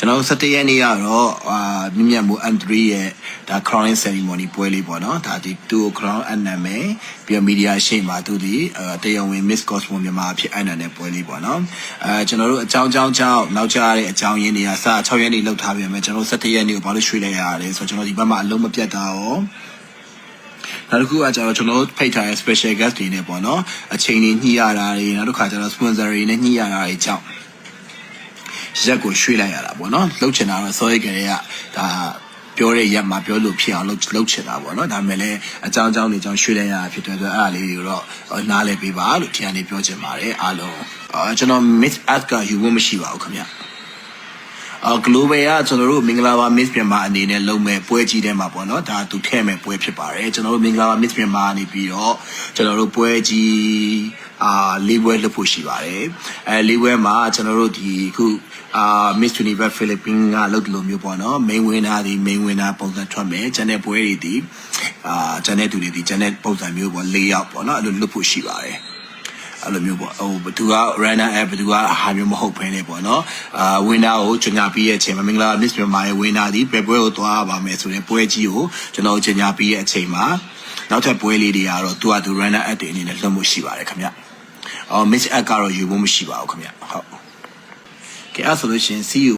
ကျွန်တော်17ရက်နေ့ကတော့အာမြင့်မြတ်မှု M3 ရဲ့ဒါ crowning ceremony ပွဲလေးပေါ့နော်ဒါဒီသူ့ကို crown အနံမယ်ပြီးတော့ media ရှေ့မှာသူဒီအဲတရားဝင် Miss Cosmo မြန်မာအဖြစ်အနံတဲ့ပွဲလေးပေါ့နော်အဲကျွန်တော်တို့အကြောင်းကြောင်းကြောင်းနောက်ကျတဲ့အကြောင်းရင်းတွေကစ6ရက်နေ့လောက်ထားပြန်မယ်ကျွန်တော်တို့17ရက်နေ့ကိုဘာလို့ရွှေ့လိုက်ရလဲဆိုတော့ကျွန်တော်ဒီဘက်မှာအလုံးမပြတ်တာရောနောက်တစ်ခုကကျတော့ကျွန်တော်တို့ဖိတ်ထားတဲ့ special guest တွေနဲ့ပေါ့နော်အချိန်တွေညှိရတာတွေနောက်တစ်ခါကျတော့ sponsor တွေနဲ့ညှိရတာတွေကြောင့် ရက်ကိုရွှေ့လိုက်ရတာပေါ့နော်လှုပ်ချင်တာတော့စောရိတ်ကလေးကဒါပြောတဲ့ရက်မှာပြောလို့ဖြစ်အောင်လှုပ်လှုပ်ချင်တာပေါ့နော်ဒါပေမဲ့လည်းအကြောင်းအကြောင်းတွေကြောင့်ရွှေ့လိုက်ရတာဖြစ်တဲ့အတွက်အဲ့ဒါလေးကိုတော့နားလည်ပေးပါလို့ဒီကနေပြောချင်ပါတယ်အားလုံးအာကျွန်တော် miss ask ကယူဖို့မရှိပါဘူးခင်ဗျအော် global ကကျွန်တော်တို့မင်္ဂလာပါ miss မြန်မာအနေနဲ့လုပ်မဲ့ပွဲကြီးထဲမှာပေါ့နော်ဒါသူထည့်မဲ့ပွဲဖြစ်ပါတယ်ကျွန်တော်တို့မင်္ဂလာပါ miss မြန်မာနေပြီးတော့ကျွန်တော်တို့ပွဲကြီး အာလေးပွဲလုပ်ဖို့ရှိပါတယ်အဲလေးပွဲမှာကျွန်တော်တို့ဒီအခုအာ Miss Universe Philippines ကလုပ်တယ်လို့မျိုးပေါ့နော် main winner ဒီ main winner ပုံစံထွက်မယ်ကျန်တဲ့ပွဲတွေဒီအာကျန်တဲ့သူတွေဒီကျန်တဲ့ပုံစံမျိုးပေါ့၄ယောက်ပေါ့နော်အဲ့လိုလုပ်ဖို့ရှိပါတယ်အဲ့လိုမျိုးပေါ့ဟိုဘသူက runner app ဘသူကဟာမျိုးမဟုတ်ဘဲနေပေါ့နော်အာ winner ကိုကျွန်ညာပြီးရဲ့အချိန်မှာမင်္ဂလာ miss မြန်မာရဲ့ winner ဒီဘယ်ပွဲကိုသွားပါမယ်ဆိုတဲ့ပွဲကြီးကိုကျွန်တော်ကျွန်ညာပြီးရဲ့အချိန်မှာ နောက်ထပ်ပွဲလေးတွေကတော့သူကသူ runner app တွေအနေနဲ့လွှတ်မှုရှိပါတယ်ခင်ဗျအော် miss app ကတော့ယူဖို့မရှိပါဘူးခင်ဗျဟုတ်ကဲအဲ့ဆိုလို့ရှိရင် see you